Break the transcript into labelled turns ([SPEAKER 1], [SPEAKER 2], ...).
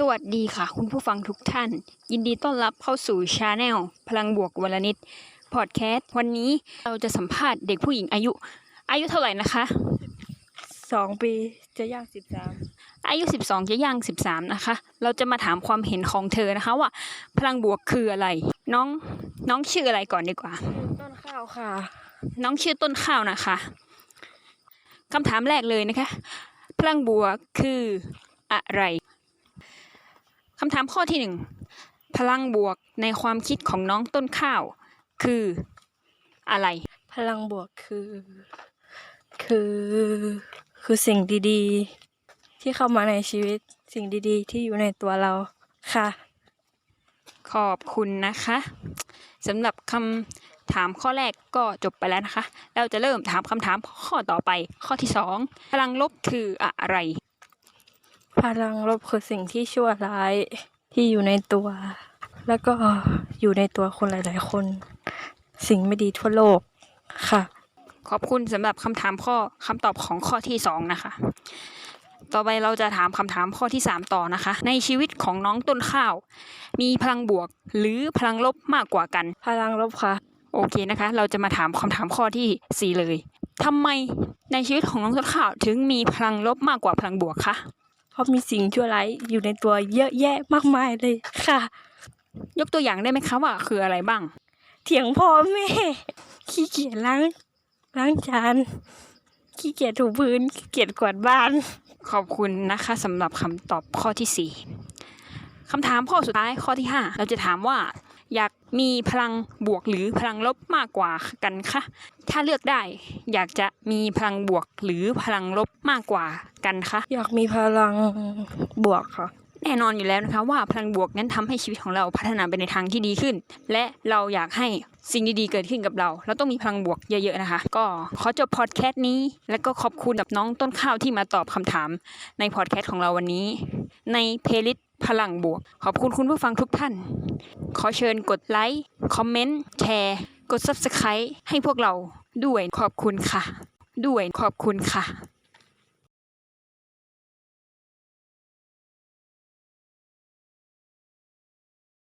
[SPEAKER 1] สวัสดีค่ะ คุณผู้ฟังทุกท่าน ยินดีต้อนรับเข้าสู่ชาแนลพลังบวกวลนิดพอดแคสต์วันนี้เราจะสัมภาษณ์เด็กผู้หญิงอายุ อายุเท่าไหร่นะคะ
[SPEAKER 2] สองปีจะย่างสิบสาม
[SPEAKER 1] อายุ12จะย่าง13นะคะ เราจะมาถามความเห็นของเธอนะคะว่า พลังบวกคืออะไร น้องน้องชื่ออะไรก่อนดีกว่า
[SPEAKER 2] ต้นข้าวค่ะ
[SPEAKER 1] น้องชื่อต้นข้าวนะคะคำถามแรกเลยนะคะ พลังบวกคืออะไร คำถามข้อที่หนึ่งพลังบวกในความคิดของน้องต้นข้าว คือ อะไร
[SPEAKER 2] พลังบวกคือ คือ คือสิ่งดีๆ ที่เข้ามาในชีวิตสิ่งดีๆ ที่อยู่ในตัวเราค่ะ
[SPEAKER 1] ขอบคุณนะคะสำหรับคำถามข้อแรกก็จบไปแล้วนะคะ เราจะเริ่มถามคำถามข้อต่อไป ข้อที่สองพลังลบคืออะไร
[SPEAKER 2] พลังลบคือสิ่งที่ชั่วร้ายที่อยู่ในตัว แล้วก็อยู่ในตัวคนหลาย ๆ คน สิ่งไม่ดีทั่วโลกค่ะ
[SPEAKER 1] ขอบคุณสำหรับคำถามข้อคำตอบของข้อที่สองนะคะ ต่อไปเราจะถามคำถามข้อที่สามต่อนะคะ ในชีวิตของน้องต้นข้าว มีพลังบวกหรือพลังลบมากกว่ากัน
[SPEAKER 2] พลังลบค่ะ
[SPEAKER 1] โอเคนะคะ เราจะมาถามคำถามข้อที่สี่เลยทำไมในชีวิตของน้องต้นข้าวถึงมีพลังลบมากกว่าพลังบวกคะ
[SPEAKER 2] เพราะมีสิ่งชั่วร้ายอยู่ในตัวเยอะแยะมากมายเลยค่ะ
[SPEAKER 1] ยกตัวอย่างได้ไหมคะว่าคืออะไรบ้าง
[SPEAKER 2] เถียงพ่อแม่ ขี้เกียจล้างล้างจานขี้เกียจถูพื้นขี้เกียจกวาดบ้าน
[SPEAKER 1] ขอบคุณนะคะสำหรับคำตอบข้อที่สี่คำถามข้อสุดท้ายข้อที่ห้าเราจะถามว่า อยากมีพลังบวกหรือพลังลบมากกว่ากันคะถ้าเลือกได้ อยากจะมีพลังบวกหรือพลังลบมากกว่ากันคะ
[SPEAKER 2] อยากมีพลังบวกค่ะ
[SPEAKER 1] แน่นอนอยู่แล้วนะคะว่าพลังบวกนั้นทำให้ชีวิตของเราพัฒนาไปในทางที่ดีขึ้น และเราอยากให้สิ่งดีๆเกิดขึ้นกับเรา เราต้องมีพลังบวกเยอะๆนะคะ ก็ขอจบพอดแคสต์นี้ แล้วก็ขอบคุณกับน้องต้นข้าวที่มาตอบคำถามในพอดแคสต์ของเราวันนี้ ในเพลย์ลิสต์พลังบวก ขอบคุณคุณผู้ฟังทุกท่าน ขอเชิญกดไลค์ คอมเมนต์ แชร์ กด Subscribe ให้พวกเราด้วยขอบคุณค่ะ ด้วยขอบคุณค่ะ